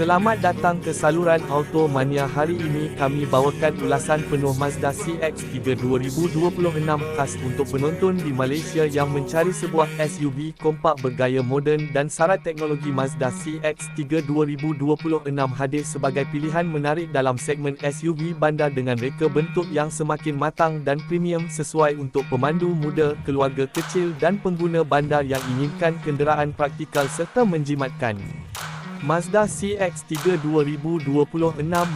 Selamat datang ke saluran Auto Mania hari ini kami bawakan ulasan penuh Mazda CX-3 2026 khas untuk penonton di Malaysia yang mencari sebuah SUV kompak bergaya moden dan syarat teknologi Mazda CX-3 2026 hadir sebagai pilihan menarik dalam segmen SUV bandar dengan reka bentuk yang semakin matang dan premium sesuai untuk pemandu muda, keluarga kecil dan pengguna bandar yang inginkan kenderaan praktikal serta menjimatkan. Mazda CX-3 2026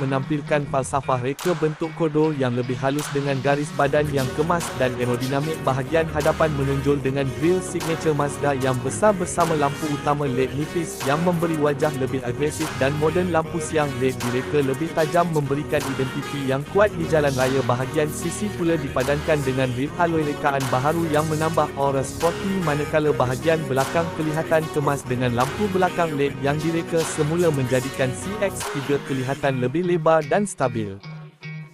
menampilkan falsafah reka bentuk kodo yang lebih halus dengan garis badan yang kemas dan aerodinamik bahagian hadapan menonjol dengan grill signature Mazda yang besar bersama lampu utama LED nipis yang memberi wajah lebih agresif dan moden lampu siang LED direka lebih tajam memberikan identiti yang kuat di jalan raya bahagian sisi pula dipadankan dengan rim alloy rekaan baharu yang menambah aura sporty manakala bahagian belakang kelihatan kemas dengan lampu belakang LED yang direka mereka semula menjadikan CX-3 kelihatan lebih lebar dan stabil.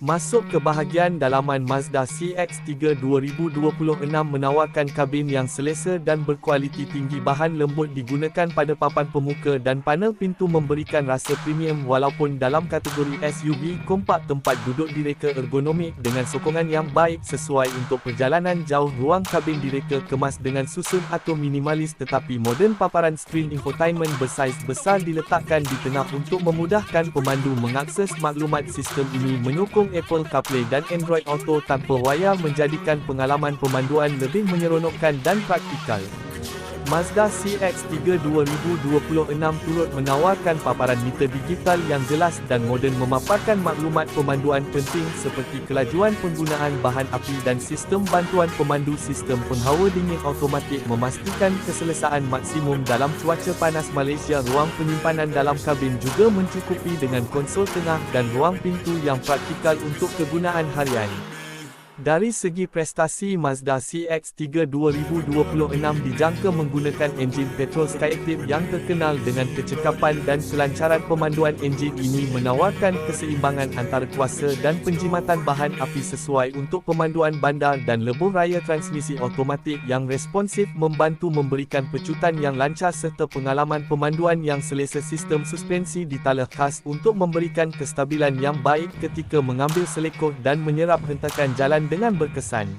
Masuk ke bahagian dalaman Mazda CX-3 2026 menawarkan kabin yang selesa dan berkualiti tinggi bahan lembut digunakan pada papan pemuka dan panel pintu memberikan rasa premium walaupun dalam kategori SUV kompak tempat duduk direka ergonomik dengan sokongan yang baik sesuai untuk perjalanan jauh ruang kabin direka kemas dengan susun atau minimalis tetapi moden paparan skrin infotainment bersaiz besar diletakkan di tengah untuk memudahkan pemandu mengakses maklumat sistem ini menyokong Apple CarPlay dan Android Auto tanpa wayar menjadikan pengalaman pemanduan lebih menyeronokkan dan praktikal. Mazda CX-3 2026 turut menawarkan paparan meter digital yang jelas dan moden memaparkan maklumat pemanduan penting seperti kelajuan penggunaan bahan api dan sistem bantuan pemandu sistem penghawa dingin automatik memastikan keselesaan maksimum dalam cuaca panas Malaysia ruang penyimpanan dalam kabin juga mencukupi dengan konsol tengah dan ruang pintu yang praktikal untuk kegunaan harian. Dari segi prestasi Mazda CX-3 2026 dijangka menggunakan enjin petrol Skyactiv yang terkenal dengan kecekapan dan kelancaran pemanduan enjin ini menawarkan keseimbangan antara kuasa dan penjimatan bahan api sesuai untuk pemanduan bandar dan lebuh raya transmisi automatik yang responsif membantu memberikan pecutan yang lancar serta pengalaman pemanduan yang selesa sistem suspensi ditala khas untuk memberikan kestabilan yang baik ketika mengambil selekoh dan menyerap hentakan jalan dengan berkesan.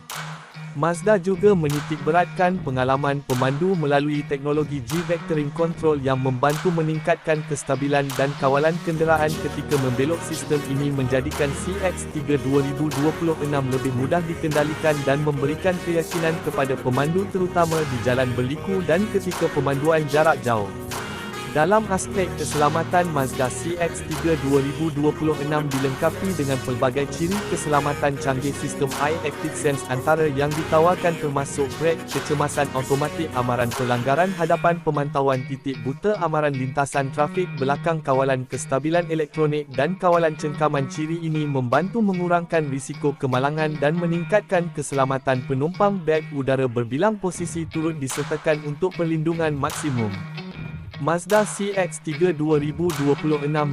Mazda juga menitik beratkan pengalaman pemandu melalui teknologi G-Vectoring Control yang membantu meningkatkan kestabilan dan kawalan kenderaan ketika membelok sistem ini menjadikan CX-3 2026 lebih mudah dikendalikan dan memberikan keyakinan kepada pemandu terutama di jalan berliku dan ketika pemanduan jarak jauh. Dalam aspek keselamatan Mazda CX-3 2026 dilengkapi dengan pelbagai ciri keselamatan canggih sistem Eye Active Sense antara yang ditawarkan termasuk brake kecemasan automatik amaran pelanggaran hadapan pemantauan titik buta amaran lintasan trafik belakang kawalan kestabilan elektronik dan kawalan cengkaman ciri ini membantu mengurangkan risiko kemalangan dan meningkatkan keselamatan penumpang beg udara berbilang posisi turut disertakan untuk perlindungan maksimum. Mazda CX-3 2026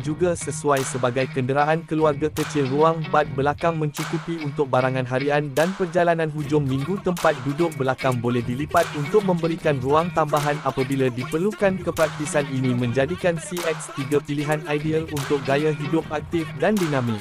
juga sesuai sebagai kenderaan keluarga kecil ruang bad belakang mencukupi untuk barangan harian dan perjalanan hujung minggu tempat duduk belakang boleh dilipat untuk memberikan ruang tambahan apabila diperlukan kepraktisan ini menjadikan CX-3 pilihan ideal untuk gaya hidup aktif dan dinamik.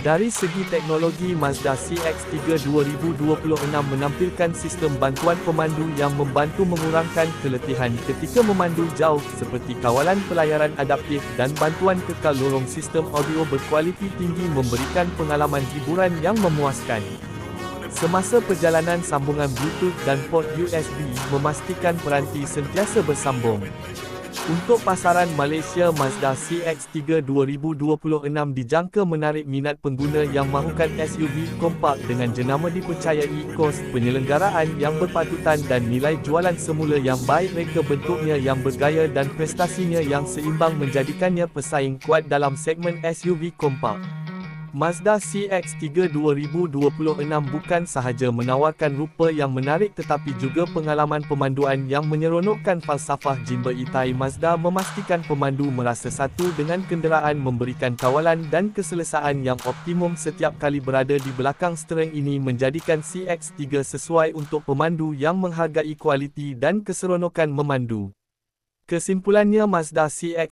Dari segi teknologi Mazda CX-3 2026 menampilkan sistem bantuan pemandu yang membantu mengurangkan keletihan ketika memandu jauh seperti kawalan pelayaran adaptif dan bantuan kekal lorong sistem audio berkualiti tinggi memberikan pengalaman hiburan yang memuaskan. Semasa perjalanan sambungan Bluetooth dan port USB memastikan peranti sentiasa bersambung. Untuk pasaran Malaysia Mazda CX-3 2026 dijangka menarik minat pengguna yang mahukan SUV kompak dengan jenama dipercayai kos penyelenggaraan yang berpatutan dan nilai jualan semula yang baik reka bentuknya yang bergaya dan prestasinya yang seimbang menjadikannya pesaing kuat dalam segmen SUV kompak. Mazda CX-3 2026 bukan sahaja menawarkan rupa yang menarik tetapi juga pengalaman pemanduan yang menyeronokkan falsafah Jimba Itai Mazda memastikan pemandu merasa satu dengan kenderaan memberikan kawalan dan keselesaan yang optimum setiap kali berada di belakang stering ini menjadikan CX-3 sesuai untuk pemandu yang menghargai kualiti dan keseronokan memandu. Kesimpulannya Mazda CX